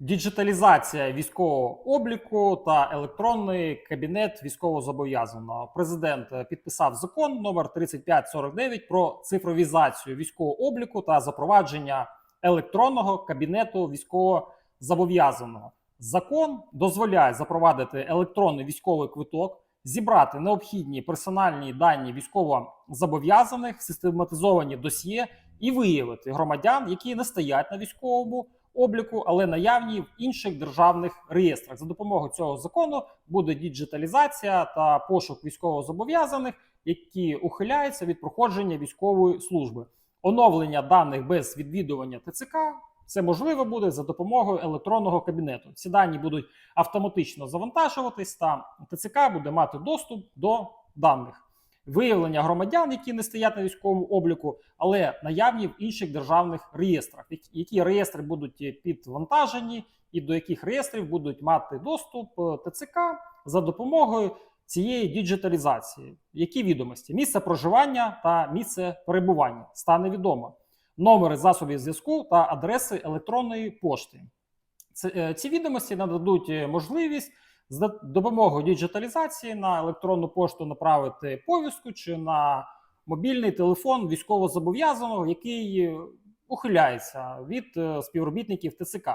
Діджиталізація військового обліку та електронний кабінет військовозобов'язаного. Президент е, підписав закон номер 3549 про цифровізацію військового обліку та запровадження електронного кабінету військовозобов'язаного. Закон дозволяє запровадити електронний військовий квиток, зібрати необхідні персональні дані військовозобов'язаних, систематизовані досьє і виявити громадян, які не стоять на військовому обліку, але наявні в інших державних реєстрах. За допомогою цього закону буде діджиталізація та пошук військовозобов'язаних, які ухиляються від проходження військової служби. Оновлення даних без відвідування ТЦК це можливо буде за допомогою електронного кабінету. Ці дані будуть автоматично завантажуватись, та ТЦК буде мати доступ до даних. Виявлення громадян, які не стоять на військовому обліку, але наявні в інших державних реєстрах, які- реєстри будуть підвантажені, і до яких реєстрів будуть мати доступ е, ТЦК за допомогою цієї діджиталізації. Які відомості? Місце проживання та місце перебування стане відомо. Номери засобів зв'язку та адреси електронної пошти. Е, ці відомості нададуть е, можливість з допомогою діджиталізації на електронну пошту направити повістку чи на мобільний телефон військовозобов'язаного, який е, ухиляється від е, співробітників ТЦК.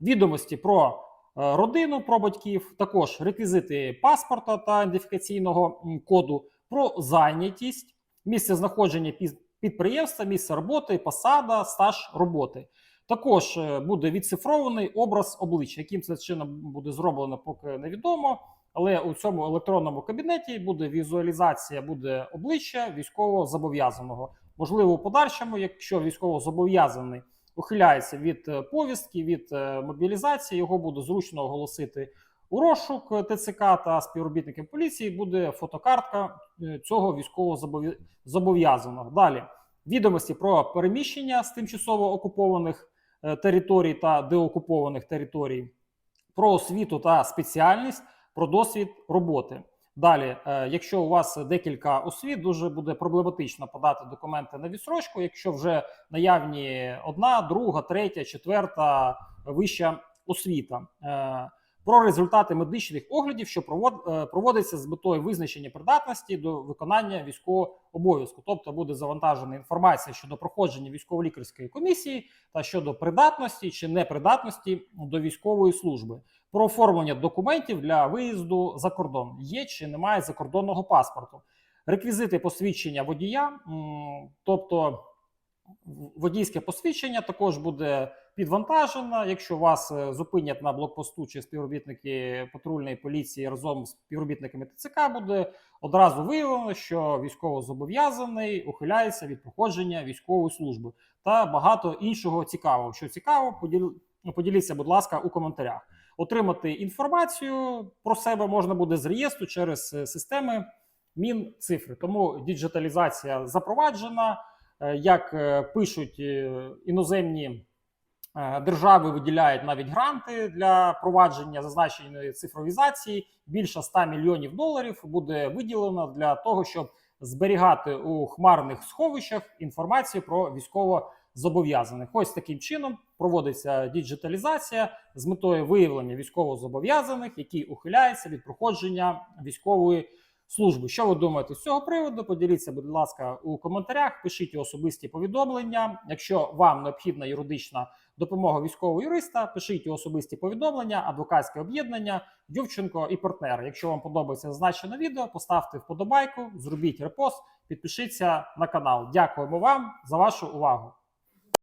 Відомості про е, родину, про батьків, також реквізити паспорта та ідентифікаційного коду, про зайнятість, місце знаходження під- підприємства, місце роботи, посада, стаж роботи. Також е, буде відцифрований образ обличчя. Яким це чином буде зроблено, поки невідомо. Але у цьому електронному кабінеті буде візуалізація, буде обличчя військово зобов'язаного. Можливо, у подальшому, якщо військово зобов'язаний ухиляється від е, повістки, від е, мобілізації, його буде зручно оголосити у розшук ТЦК та співробітників поліції. Буде фотокартка цього військово зобов'язаного. Далі відомості про переміщення з тимчасово окупованих територій та деокупованих територій, про освіту та спеціальність, про досвід роботи. Далі, е, якщо у вас декілька освіт, дуже буде проблематично подати документи на відсрочку, якщо вже наявні одна, друга, третя, четверта вища освіта. Про результати медичних оглядів, що провод, е, проводиться з метою визначення придатності до виконання військового обов'язку, тобто буде завантажена інформація щодо проходження військово-лікарської комісії та щодо придатності чи непридатності до військової служби. Про оформлення документів для виїзду за кордон. Є чи немає закордонного паспорту, реквізити посвідчення водія, тобто водійське посвідчення також буде підвантажено. Якщо вас е, зупинять на блокпосту чи співробітники патрульної поліції разом з співробітниками ТЦК, буде одразу виявлено, що військовозобов'язаний ухиляється від проходження військової служби та багато іншого цікавого. Що цікаво, поділ... поділіться, будь ласка, у коментарях. Отримати інформацію про себе можна буде з реєстру через е, системи Мінцифри. Тому діджиталізація запроваджена. Е, Як е, пишуть е, іноземні держави, виділяють навіть гранти для провадження зазначеної цифровізації. Більше 100 мільйонів доларів буде виділено для того, щоб зберігати у хмарних сховищах інформацію про військово зобов'язаних. Ось таким чином проводиться діджиталізація з метою виявлення військовозобов'язаних, які ухиляються від проходження військової служби. Що ви думаєте з цього приводу? Поділіться, будь ласка, у коментарях. Пишіть особисті повідомлення. Якщо вам необхідна юридична допомога військового юриста, пишіть особисті повідомлення, адвокатське об'єднання, Дівченко і партнери. Якщо вам подобається зазначене відео, поставте вподобайку, зробіть репост, підпишіться на канал. Дякуємо вам за вашу увагу.